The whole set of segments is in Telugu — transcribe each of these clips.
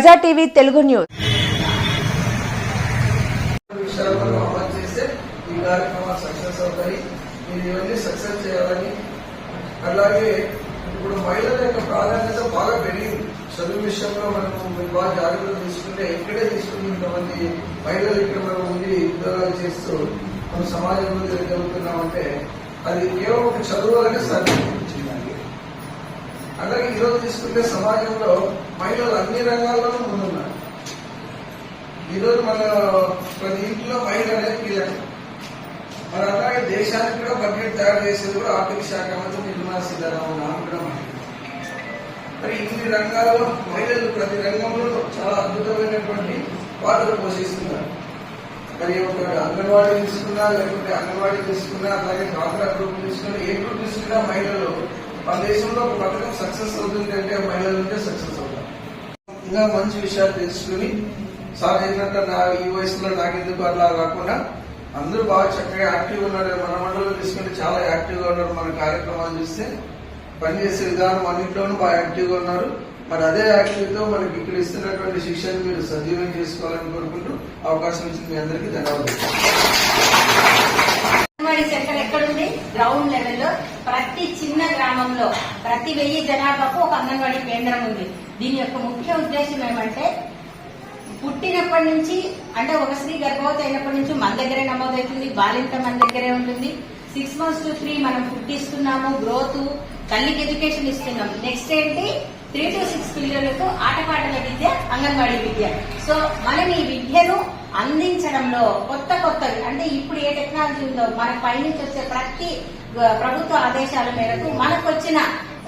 Praja TV Telugu news. ఈ సక్సెస్ మీరు ఇవన్నీ సక్సెస్ చేయాలని అలాగే ఇప్పుడు మహిళల యొక్క ప్రాధాన్యత బాగా పెరిగింది. చదువు విషయంలో మనం బాగా జాగ్రత్తలు తీసుకుంటే ఎక్కడే తీసుకుని ఇంతమంది మహిళలు ఇక్కడ మనం ఉండి ఉద్యోగాలు చేస్తూ మనం సమాజంలో జరుగుతున్నామంటే అది కేవలం ఒక చదువు అనే సరిపోతుంది అలాగే ఈరోజు తీసుకుంటే సమాజంలో మహిళలు అన్ని రంగాల్లోనూ ముందున్నారు. ఈరోజు మన ప్రతి ఇంట్లో మహిళ అనేది కీలకం. మరి అలాగే దేశానికి కూడా బడ్జెట్ తయారు చేసేది కూడా ఆర్థిక శాఖ మంత్రి నిర్మలా సీతారామన్ ఆమె కూడా మహిళ. మరి ఇన్ని రంగాల్లో మహిళలు ప్రతి రంగంలో చాలా అద్భుతమైనటువంటి పాత్ర పోషిస్తున్నారు. మరి ఒక అంగన్వాడీ తీసుకున్నా లేకుంటే అంగన్వాడీ తీసుకున్నా అలాగే డ్వాక్రా గ్రూప్ తీసుకున్నా ఏ గ్రూప్ తీసుకున్నా మహిళలు మన దేశంలో ఒక పథకం సక్సెస్ అవుతుంది అంటే మహిళలు ఉంటే సక్సెస్ అవుతారు ఇంకా మంచి విషయాలు తెలుసుకుని సార్ ఏంటంటే నా ఈ వయసులో నాకెందుకు అట్లా కాకుండా అందరూ బాగా చక్కగా యాక్టివ్ ఉన్నారు. మన మండలం తీసుకుంటే చాలా యాక్టివ్గా ఉన్నారు. మన కార్యక్రమాలు చూస్తే పనిచేసే విధానం అన్నింటిలోనూ బాగా యాక్టివ్గా ఉన్నారు. మరి అదే యాక్టివ్తో మనకి ఇక్కడ ఇస్తున్నటువంటి శిక్షణ మీరు సజీవం చేసుకోవాలని కోరుకుంటూ అవకాశం ఇచ్చిన మీ అందరికీ ధన్యవాదాలు. సెంటర్ ఎక్కడుంది గ్రౌండ్ లెవెల్లో ప్రతి చిన్న గ్రామంలో ప్రతి వెయ్యి జనాభాకు ఒక అంగన్వాడీ కేంద్రం ఉంది. దీని యొక్క ముఖ్య ఉద్దేశం ఏమంటే పుట్టినప్పటి నుంచి అంటే ఒక స్త్రీ గర్భవతి అయినప్పటి నుంచి మన దగ్గరే నమోదవుతుంది బాలింత మన దగ్గరే ఉంటుంది. సిక్స్ మంత్స్ టు త్రీ మనం పుట్టిస్తున్నాము గ్రోత్ తల్లికి ఎడ్యుకేషన్ ఇస్తున్నాం నెక్స్ట్ ఏంటి? త్రీ టు సిక్స్ పిల్లలకు ఆటపాటల విద్య అంగన్వాడీ విద్య. సో మనం ఈ విద్యను అందించడంలో కొత్త కొత్తవి అంటే ఇప్పుడు ఏ టెక్నాలజీ ఉందో మన పైనుంచి వచ్చే ప్రతి ప్రభుత్వ ఆదేశాల మేరకు మనకు వచ్చిన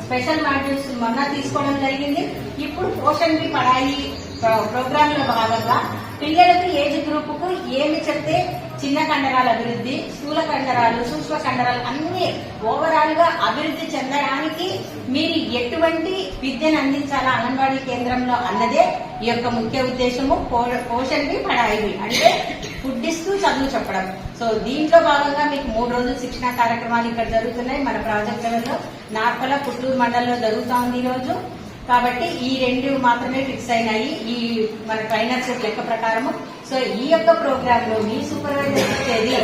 స్పెషల్ మాడ్యూల్స్ మొన్న తీసుకోవడం జరిగింది. ఇప్పుడు పోషన్ బి పడాయి ప్ర- ప్రోగ్రామ్లో భాగంగా పిల్లలకు ఏజ్ గ్రూప్కు ఏమి చెప్తే చిన్న కండరాల అభివృద్ధి స్థూల కండరాలు సూక్ష్మ కండరాలు అన్ని ఓవరాల్గా అభివృద్ధి చెందడానికి మీరు ఎటువంటి విద్యను అందించాలా అంగన్వాడీ కేంద్రంలో అన్నదే ఈ యొక్క ముఖ్య ఉద్దేశము. పో- పోషణ్ బి పడాయి. అంటే ఫుడ్ ఇస్తూ చదువు చెప్పడం. సో దీంట్లో భాగంగా మీకు మూడు రోజులు శిక్షణ కార్యక్రమాలు ఇక్కడ జరుగుతున్నాయి. మన ప్రాజెక్ట్ లెవెల్లో నార్పల పుట్టూరు మండలంలో జరుగుతా ఉంది ఈ రోజు. కాబట్టి ఈ రెండు మాత్రమే ఫిక్స్ అయినాయి. ఈ మన ట్రైనర్స్ లెక్క ప్రకారము. సో ఈ యొక్క ప్రోగ్రామ్లో మీ సూపర్వైజర్ ఇచ్చేది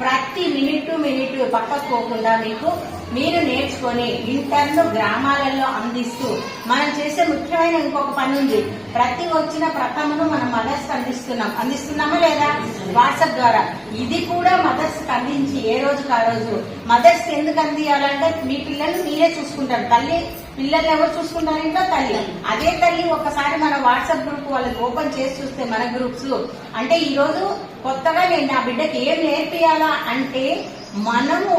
ప్రతి మినిట్ మినిట్ పక్కకు పోకుండా మీకు మీరు నేర్చుకొని ఇంటర్ను గ్రామాలలో అందిస్తూ మనం చేసే ముఖ్యమైన ఇంకొక పని ఉంది. ప్రతి వచ్చిన ప్రథమను మనం మదర్స్ అందిస్తున్నాం. అందిస్తున్నామా లేదా? వాట్సాప్ ద్వారా. ఇది కూడా మదర్స్ అందించి ఏ రోజుకి ఆ రోజు? మదర్స్ ఎందుకు అందియాలంటే మీ పిల్లల్ని మీరే చూసుకుంటారు. తల్లి పిల్లల్ని ఎవరు చూసుకుంటారు ఇంట్లో తల్లి. అదే తల్లి ఒకసారి మన వాట్సాప్ గ్రూప్ వాళ్ళకి ఓపెన్ చేసి చూస్తే మన గ్రూప్స్ అంటే ఈ రోజు కొత్తగా నేను నా బిడ్డకి ఏం నేర్పియాలా అంటే మనము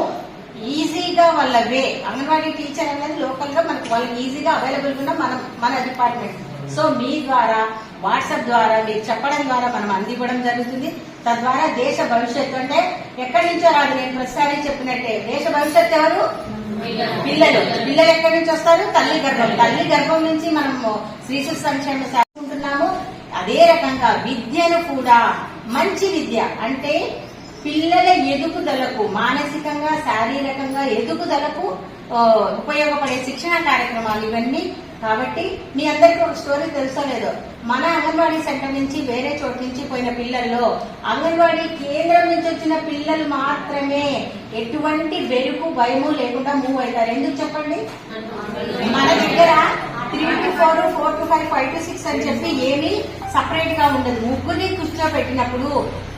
ఈజీగా వాళ్ళ వే. అంగన్వాడీ టీచర్ అనేది లోకల్గా మనకు వాళ్ళకి ఈజీగా అవైలబుల్ ఉన్న మన మన డిపార్ట్మెంట్ సో మీ ద్వారా వాట్సాప్ ద్వారా మీరు చెప్పడం ద్వారా మనం అందివ్వడం జరుగుతుంది. తద్వారా దేశ భవిష్యత్తు అంటే ఎక్కడి నుంచో రాదు. నేను ప్రతిసారి చెప్పినట్టే. దేశ భవిష్యత్తు ఎవరు? పిల్లలు. పిల్లలు ఎక్కడి నుంచి వస్తారు? తల్లి గర్భం. తల్లి గర్భం నుంచి మనము శ్రీశు సంక్షేమ సాగుకుంటున్నాము అదే రకంగా విద్యను కూడా మంచి విద్య అంటే పిల్లల ఎదుగుదలకు మానసికంగా శారీరకంగా ఎదుగుదలకు ఉపయోగపడే శిక్షణ కార్యక్రమాలు ఇవన్నీ కాబట్టి మీ అందరికీ ఒక స్టోరీ తెలుసో లేదో? మన అంగన్వాడీ సెంటర్ నుంచి వేరే చోటు నుంచి పోయిన పిల్లల్లో అంగన్వాడీ కేంద్రం నుంచి వచ్చిన పిల్లలు మాత్రమే ఎటువంటి బెరుకు భయము లేకుండా మూవ్ అవుతారు. ఎందుకు చెప్పండి? మన దగ్గర four four to five five to six అని చెప్పి ఏమీ సపరేట్గా ఉండదు. ముగ్గురిని దృష్టిలో పెట్టినప్పుడు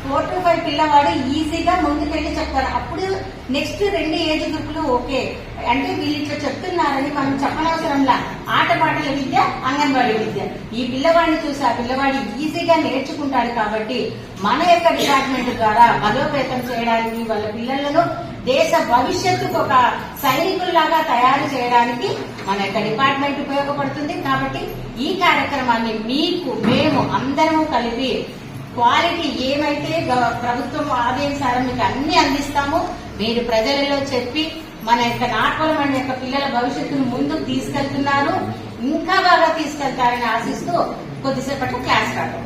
ఫోర్ టు ఫైవ్ పిల్లవాడు ఈజీగా ముందుకెళ్ళి చెప్తారు. అప్పుడు నెక్స్ట్ రెండు ఏజ్ గ్రూపులు ఓకే. అంటే వీళ్ళు ఇట్లా చెప్తున్నారని మనం చెప్పనవసరంలా. ఆటపాటల విద్య అంగన్వాడీ విద్య. ఈ పిల్లవాడిని చూసి ఆ పిల్లవాడు ఈజీగా నేర్చుకుంటాడు కాబట్టి మన యొక్క డిపార్ట్మెంట్ ద్వారా బలోపేతం చేయడానికి వాళ్ళ పిల్లలను దేశ భవిష్యత్తుకు ఒక సైనికుల్లాగా తయారు చేయడానికి మన యొక్క డిపార్ట్మెంట్ ఉపయోగపడుతుంది. కాబట్టి ఈ కార్యక్రమాన్ని మీకు మేము అందరము కలిపి క్వాలిటీ ఏమైతే ప్రభుత్వం ఆదేశాలు మీకు అన్ని అందిస్తామో మీరు ప్రజలలో చెప్పి మన యొక్క నాట్వలం యొక్క పిల్లల భవిష్యత్తును ముందుకు తీసుకెళ్తున్నారు. ఇంకా బాగా తీసుకెళ్తారని ఆశిస్తూ కొద్దిసేపట్లో క్లాస్ రావడం